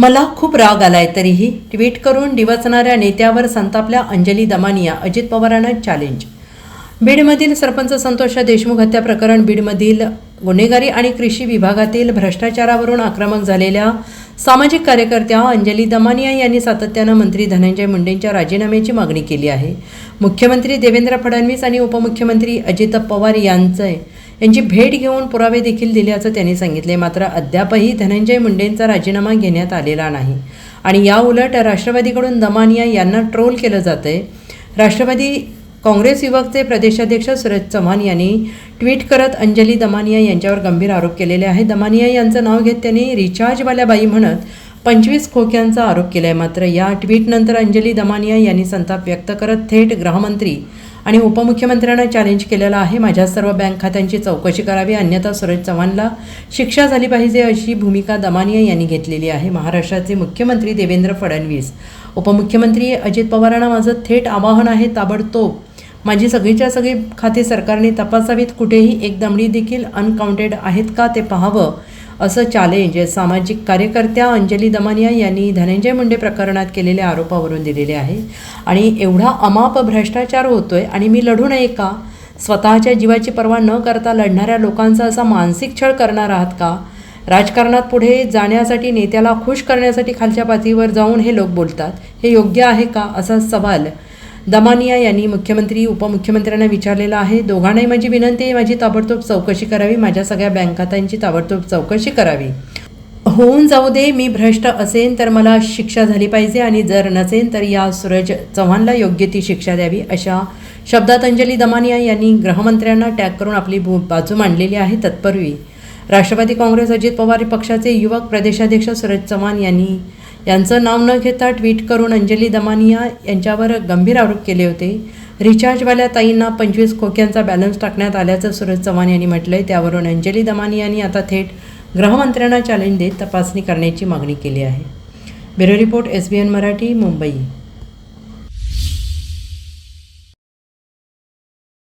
मला खूप राग आलाय तरीही ट्विट करून डिवचणाऱ्या नेत्यावर संतापल्या अंजली दमानिया अजित पवारांना चॅलेंज बीडमधील सरपंच संतोष देशमुख हत्या प्रकरण बीडमधील गुन्हेगारी आणि कृषी विभागातील भ्रष्टाचारावरून आक्रमक झालेल्या सामाजिक कार्यकर्त्या अंजली दमानिया यांनी सातत्यानं मंत्री धनंजय मुंडेंच्या राजीनाम्याची मागणी केली आहे. मुख्यमंत्री देवेंद्र फडणवीस आणि उपमुख्यमंत्री अजित पवार यांचे यांची भेट घेऊन पुरावे देखील दिल्याचं त्यांनी सांगितले. मात्र अद्यापही धनंजय मुंडेंचा राजीनामा घेण्यात आलेला नाही. आणि या उलट राष्ट्रवादीकडून दमानिया यांना ट्रोल केलं जातंय. राष्ट्रवादी काँग्रेस युवकचे प्रदेशाध्यक्ष सुरज चव्हाण यांनी ट्विट करत अंजली दमानिया यांच्यावर गंभीर आरोप केलेले आहे दमानिया यांचं नाव घेत त्यांनी रिचार्जवाल्या बाई म्हणत पंचवीस खोक्यांचा आरोप केला आहे मात्र या ट्विटनंतर अंजली दमानिया यांनी संताप व्यक्त करत थेट गृहमंत्री आणि उपमुख्यमंत्र्यांना चॅलेंज केलेलं आहे. माझ्या सर्व बँक खात्यांची चौकशी करावी. अन्यथा सुरेश चव्हाणला शिक्षा झाली पाहिजे अशी भूमिका दमानिया यांनी घेतलेली आहे. महाराष्ट्राचे मुख्यमंत्री देवेंद्र फडणवीस उपमुख्यमंत्री अजित पवारांना माझं थेट आवाहन आहे ताबडतोब. माझी सगळीच्या सगळी खाती सरकारने तपासावीत. कुठेही एक दमडी देखील अनकाउंटेड आहेत का ते पाहावं. असं चॅलेंज सामाजिक कार्यकर्त्या अंजली दमानिया यांनी धनंजय मुंडे प्रकरणात केलेल्या आरोपावरून दिलेले आहे. आणि एवढा अमाप भ्रष्टाचार होतोय आणि मी लढू नये का? स्वतःच्या जीवाची पर्वा न करता लढणाऱ्या लोकांचा असा मानसिक छळ करणार आहात का? राजकारणात पुढे जाण्यासाठी नेत्याला खुश करण्यासाठी खालच्या पातळीवर जाऊन हे लोक बोलतात. हे योग्य आहे का? असा सवाल दमानिया यांनी मुख्यमंत्री उपमुख्यमंत्र्यांना विचारलेला आहे दोघांनाही माझी विनंती आहे माझी ताबडतोब चौकशी करावी माझ्या सगळ्या बँक खात्यांची ताबडतोब चौकशी करावी. होऊन जाऊ दे मी भ्रष्ट असेन तर मला शिक्षा झाली पाहिजे आणि जर नसेन तर या सूरज चव्हाणला योग्य ती शिक्षा द्यावी अशा शब्दात अंजली दमानिया यांनी गृहमंत्र्यांना टॅग करून आपली बाजू मांडलेली आहे तत्पूर्वी. राष्ट्रवादी काँग्रेस अजित पवार पक्षाचे युवक प्रदेशाध्यक्ष सुरज चव्हाण यांनी यांचं नाव न घेता ट्विट करून अंजली दमानिया यांच्यावर गंभीर आरोप केले होते. रिचार्जवाल्या ताईंना पंचवीस खोक्यांचा बॅलन्स टाकण्यात आल्याचं सुरज चव्हाण यांनी म्हटलंय. त्यावरून अंजली दमानिया यांनी आता थेट गृहमंत्र्यांना चॅलेंज देत तपासणी करण्याची मागणी केली आहे. Bureau report S B N Marathi Mumbai.